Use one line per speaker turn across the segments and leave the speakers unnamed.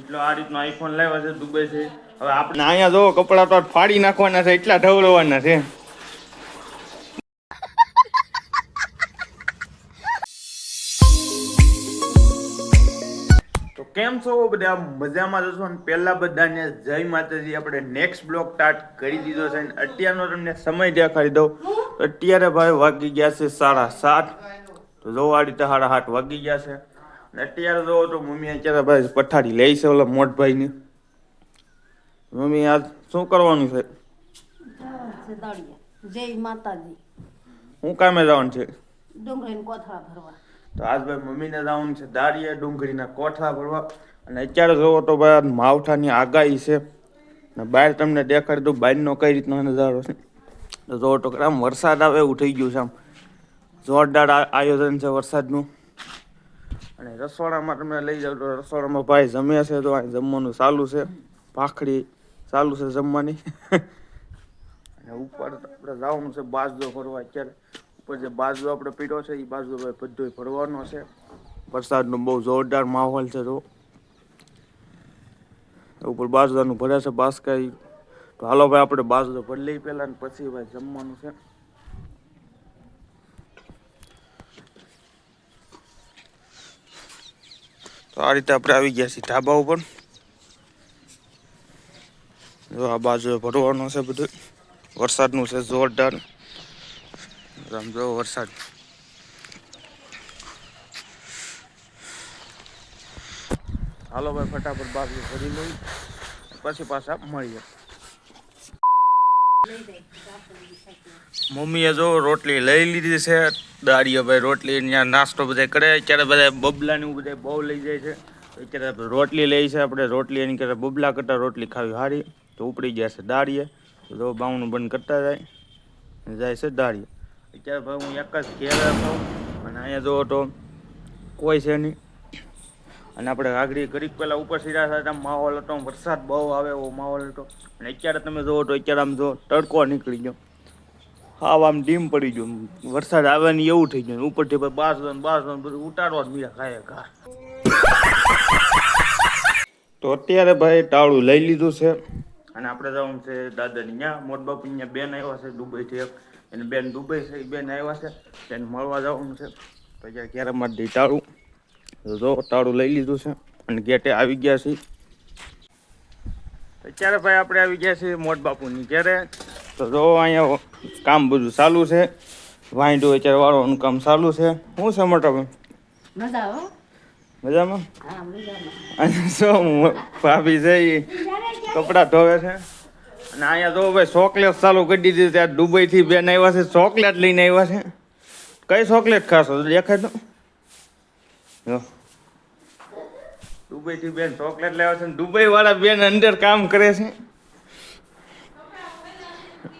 એટલો આ રીતનો આઈફોન લાવ્યો છે દુબઈ છે. હવે આપણે અહીંયા જો કપડા તો ફાડી નાખવાના છે એટલા ઢવળવાના છે. તો કેમ છો બધા? મજામાં જશો અને પહેલાં બધાને જય માતાજી. આપણે નેક્સ્ટ બ્લોક સ્ટાર્ટ કરી દીધો છે. અને અત્યારનો તમને સમય દેખાડી દઉં. તો અત્યારે ભાઈ વાગી ગયા છે સાડા સાત. તો જો તો રીતે સાડા સાત વાગી ગયા છે. અત્યારે જો તો મમ્મી અત્યારે ભાઈ પઠાડી લે છે ઓલા મોટભાઈની. મમ્મી આજ શું કરવાનું છે?
જય માતાજી.
હું કામે જવાનું છે?
ડુંગળીને કોથળા ભરવા.
તો આજ ભાઈ મમ્મીને જવાનું છે દાળીએ ડુંગળીના કોઠા ભરવા. અને અત્યારે જોવો તો ભાઈ માવઠાની આગાહી છે. ને બહાર તમને દેખાડી દઉં બહારનો કઈ રીતનો નજારો છે. જોવો તો આમ વરસાદ આવે એવું થઈ ગયું છે આમ. જોરદાર આયોજન છે વરસાદનું. અને રસોડામાં તમે લઈ જાઓ તો રસોડામાં ભાઈ જમે છે તો અહીં જમવાનું ચાલુ છે. ભાખડી ચાલુ છે જમવાની. અને ઉપર આપણે જવાનું છે બાજદો ફરવા અત્યારે. ઉપર જે બાજરો આપણે પીડો છે એ બાજુ ભાઈ બધો ફરવાનો છે. વરસાદનો બહુ જોરદાર માહોલ છે તો ઉપર બાજરાનું ભરે છે બાસકા. તો હાલો ભાઈ આપણે બાજરો ભરી લઈ પહેલાં ને પછી ભાઈ જમવાનું છે. તો આ રીતે આપણે આવી ગયા છીએ ઢાબા ઉપર. જો આ બાજુ ભરવાનો છે બધું. વરસાદનું છે જોરદાર. રમજો વરસાદ. હાલો ભાઈ, ફટાફટ બાજુ ભરી લઈ. પછી પાછા મળીએ. મમ્મીએ જો રોટલી લઈ લીધી છે, દાડીએ ભાઈ રોટલી, ત્યાં નાસ્તો બધા કરે, અત્યારે બધા બબલાની એવું બધા બહુ લઈ જાય છે. અત્યારે રોટલી લઈ છે, આપણે રોટલી એની કરતાં બબલા કરતાં રોટલી ખાવી સારી તો ઉપડી ગયા છે દાળીએ તો બાવણું બંધ કરતા જાય જાય છે દાળીએ અત્યારે ભાઈ હું એક જ ઘેર અને અહીંયા જોવો તો કોઈ છે નહીં. અને આપણે આગળ ઘડીક પહેલાં ઉપર સીધા સાધા માહોલ હતો, વરસાદ બહુ આવે એવો માહોલ હતો. અને અત્યારે તમે જોવો તો અત્યારે આમ જો તડકો નીકળી ગયો. હાવ આમ ડીમ પડી ગયું. વરસાદ આવે ને એવું થઈ ગયું. ઉપરથી ભાઈ બાસ બાસ બધું ઉતારવા જ મીરા ખાય ઘા. તો અત્યારે ભાઈ ટાળું લઈ લીધું છે. અને આપણે જવાનું છે દાદાની ત્યાં મોટ બાપુ ત્યાં બેન આવ્યા છે દુબઈથી એક. એને બેન દુબઈ છે એ બેન આવ્યા છે. તેને મળવા જવાનું છે. તો ક્યારે મારી દઈ ટાળું. જો ટાળું લઈ લીધું છે. અને ગેટે આવી ગયા છીએ. અત્યારે ભાઈ આપણે આવી ગયા છીએ મોટ બાપુની ઘેરે? તો જો અહીંયા કામ બધું ચાલુ છે. વાંઢું અત્યારે વાળવાનું કામ ચાલુ છે. શું છે મોટા મજામાં? અને શું ભાભી છે એ કપડાં ધોવે છે. અને અહીંયા તો ભાઈ ચોકલેટ ચાલુ કરી દીધી ત્યાં દુબઈથી બેન આવ્યા છે ચોકલેટ લઈને આવ્યા છે. કઈ ચોકલેટ ખાશો? દેખાય તો. જો. દુબઈથી બેન ચોકલેટ લેવા છે દુબઈ વાળા બેન અંદર કામ કરે છે.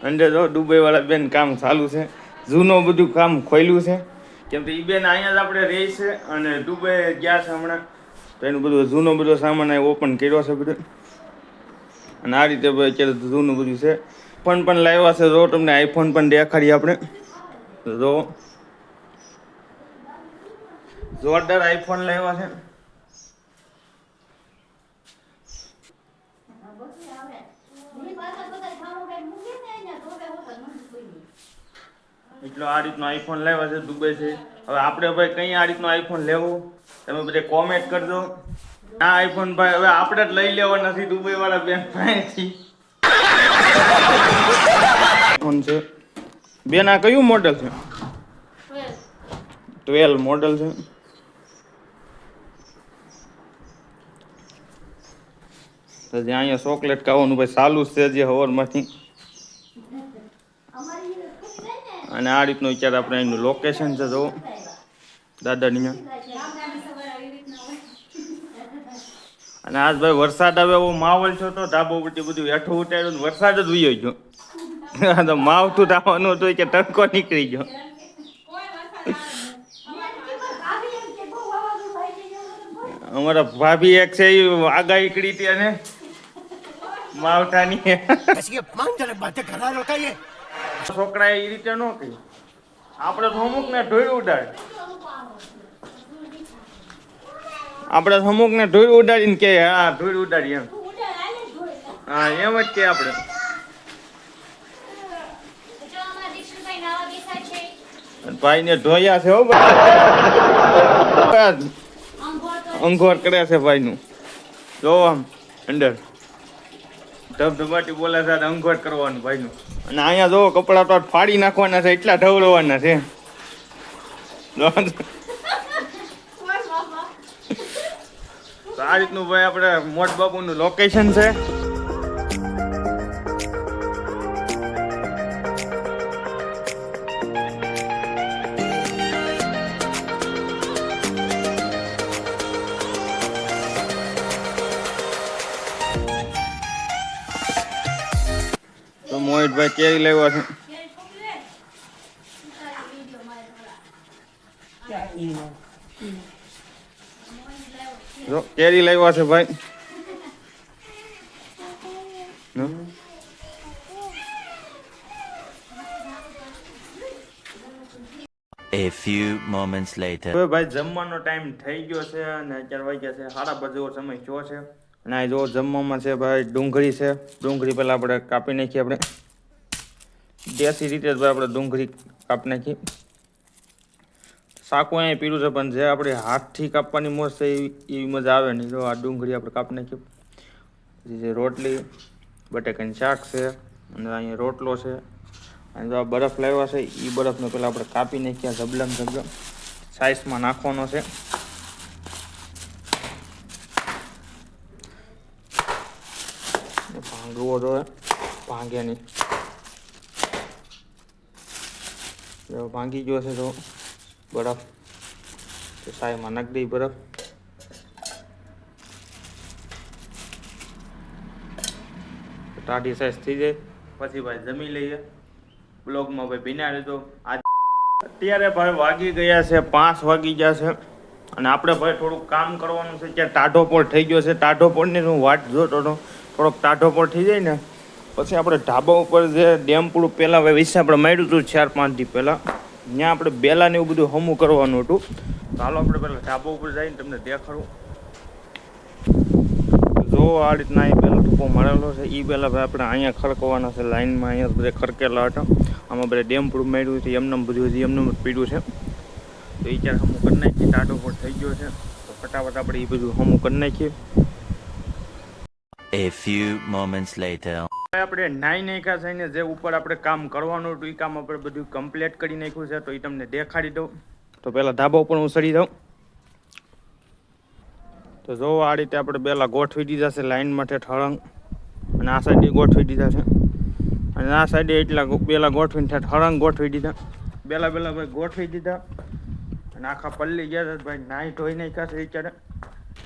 અંદર જો દુબઈ વાળા બેન કામ ચાલુ છે. જૂનું બધું કામ ખોલ્યું છે. કેમ કે એ બેન અહીંયા જ આપણે રહી છે અને દુબઈ ગયા છે હમણાં. તો એનું બધું જૂનો બધો સામાન ઓપન કર્યો છે બધું. અને આ રીતે અત્યારે જૂનું બધું છે. ફોન પણ લાવ્યા છે. જો તમને આઈફોન પણ દેખાડીએ આપણે. જો. જોરદાર આઈફોન લાવ્યા છે. એટલો આ રીતનો આઈફોન લેવા છે, દુબઈ છે. હવે આપણે ભાઈ કઈ આ રીતનો આઈફોન લેવો? તમે બધે કોમેન્ટ કરજો. આ આઈફોન ભાઈ હવે આપણે જ લઈ લેવા નથી દુબઈ વાળા બેન પાસેથી. આઈફોન છે. બેન, આ કયું મોડેલ છે? ટ્વેલ્વ મોડેલ છે. જે અહીંયા ચોકલેટ ખાવાનું ભાઈ ચાલુ છે જે હવરમાંથી. અને આ રીતનું વિચાર આપણે એનું લોકેશન છે જો દાદાની અને આજ ભાઈ વરસાદ આવે એવો માહોલ છે તો ધાબો ઉપરથી બધું હેઠું ઉતાર્યું વરસાદ જ વયો ગયો. તો માવઠું થવાનું હતું કે તડકો નીકળી ગયો. અમારા ભાભી એક છે, એ આગા નીકળી હતી અને માવઠાની. છોકરા એ રીતે ન કહ્યું આપણે તો અમુકને ઢોળ ઉડાડ. આપણે અમુકને ઢોળ ઉડાડીને કે હા ઢોળ ઉડાડી એમ. હા એમ જ કે આપણે. ભાઈ ને ઢોયા છે હો અંગોર કરે છે. ભાઈ નું જો આમ અંદર. ધબધબાટી બોલા સાથે અંગોટ કરવાનું ભાઈનું. અને અહીંયા જો કપડા તો ફાડી નાખવાના છે એટલા ઢવલવાના છે. તો આ રીતનું ભાઈ આપણે મોટ બાપુનું લોકેશન છે. તો મોહિતભાઈ કેરી લેવા છે કેરી લાવ્યા છે ભાઈ.
A few moments later.
હવે ભાઈ જમવાનો ટાઈમ થઈ ગયો છે અને અત્યારે વાગ્યા છે સાડા પાંચ સમય થયો છે અને આ જો જમવામાં છે ભાઈ ડુંગળી છે. ડુંગળી પહેલાં આપણે કાપી નાખીએ આપણે. દેશી રીતે જ ભાઈ આપણે ડુંગળી કાપી નાખી. સાકું અહીંયા પીરું છે, પણ જે આપણે હાથથી કાપવાની મોજ છે એવી મજા આવે નહીં. જો આ ડુંગળી આપણે કાપી નાખીએ પછી જે રોટલી, બટેકાની શાક છે, અને અહીંયા રોટલો છે. અને જો આ બરફ લાવ્યા છે એ બરફને પહેલાં આપણે કાપી નાખ્યા ઝબલમ ઝબલમ સાઇઝમાં નાખવાનો છે. ભાંગવો તો ભાંગે ભાંગી ગયો છે તો બરફ, તો સાઈમાં બરફ. ટાઢી સાઈઝ થઈ જાય. પછી ભાઈ જમી લઈએ. બ્લોગમાં ભાઈ ભીના રહેતો આજ અત્યારે ભાઈ વાગી ગયા છે, પાંચ વાગી ગયા છે. અને આપણે ભાઈ થોડુંક કામ કરવાનું છે, ત્યાં ટાઢો પણ થઈ ગયો છે. ટાઢો પોળની હું વાટ જોતો હતો. થોડોક ટાઢો પણ થઈ જાય ને. પછી આપણે ઢાબા ઉપર જે ડેમ પૂરું પહેલાં વિશે આપણે માંડ્યું હતું ચાર પાંચ દી પહેલાં. ત્યાં આપણે બેલાને એવું બધું હમું કરવાનું હતું. તો આપણે પહેલાં ઢાબા ઉપર જઈને તમને દેખાડું. જો આ રીતના અહીં પહેલો ટૂંકો મળેલો છે. એ પહેલાં ભાઈ આપણે અહીંયા ખડકવાના છે. લાઈનમાં અહીંયા બધા ખડકેલા હતા. આમાં બધા ડેમ પૂરું માંડ્યું છે. એમને બધું હજી એમને પીડ્યું છે. તો એ ચાર હમું કરી નાખીએ. ટાટો પર થઈ ગયો છે. તો ફટાફટ આપણે એ બધું હમું કરી નાખીએ.
A few moments later.
આપણે નાઈ નાખ્યા છે ને જે ઉપર આપણે કામ કરવાનું હતું એ કામ આપણે બધું કમ્પ્લીટ કરી નાખ્યું છે, તો એ તમને દેખાડી દઉં. તો પહેલાં ધાબા ઉપર હું દઉં તો જો આ રીતે આપણે પહેલાં ગોઠવી દીધા છે લાઈન માટે ઠળંગ. અને આ સાઈડે ગોઠવી દીધા છે. અને આ સાઈડે એટલા પહેલાં ગોઠવીને ત્યાં ઠળંગ ગોઠવી દીધા. પહેલાં પહેલાં ભાઈ ગોઠવી દીધા. અને આખા પલ્લી ગયા છે, ભાઈ નાહી ધોઈ નાખ્યા છે અત્યારે.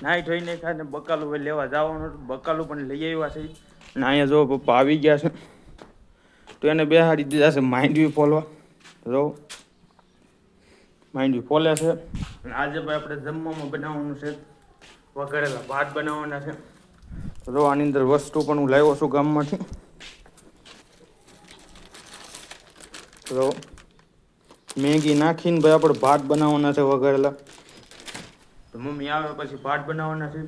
નાહી ધોઈને નાખ્યા ને બકાલું ભાઈ લેવા જવાનું બકાલું પણ લઈ આવ્યા છે. ના, અહીંયા જો પપ્પા આવી ગયા છે. તો એને બેહાડી દીધા છે માંડવી ફોલવા જો. માંડવી ફોલે છે. આજે ભાઈ આપણે જમવામાં બનાવવાનું છે. વઘારેલા ભાત બનાવવાના છે. જો, આની અંદર વસ્તુ પણ હું લાવ્યો છું ગામમાંથી. તો મેગી નાખીને ભાઈ આપણે ભાત બનાવવાના છે વઘારેલા. તો મમ્મી આવે પછી ભાત બનાવવાના છે.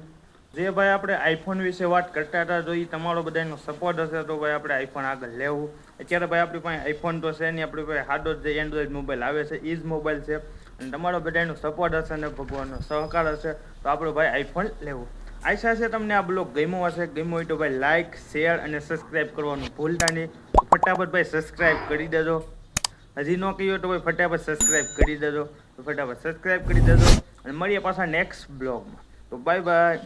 જે ભાઈ આપણે આઈફોન વિશે વાત કરતા હતા જો એ તમારો બધાનો સપોર્ટ હશે, તો ભાઈ આપણે આઈફોન આગળ લેવું. અત્યારે ભાઈ આપણી પાસે આઈફોન તો છે નહીં, આપણી પાસે હાડો જે એન્ડ્રોઈડ મોબાઈલ આવે છે એ જ મોબાઈલ છે. અને તમારો બધાનો સપોર્ટ હશે અને ભગવાનનો સહકાર હશે, તો આપણો ભાઈ આઈફોન લેવું. આશા છે તમને આ બ્લોગ ગમ્યો હશે. ગમ્યો હોય તો ભાઈ લાઇક શેર અને સબસ્ક્રાઈબ કરવાનું ભૂલતા નહીં. ફટાફટ ભાઈ સબસ્ક્રાઈબ કરી દેજો. હજી ન કહ્યું તો ભાઈ ફટાફટ સબસ્ક્રાઈબ કરી દેજો. તો ફટાફટ સબસ્ક્રાઈબ કરી દેજો અને મળીએ પાછા નેક્સ્ટ બ્લોગમાં તો બાય બાય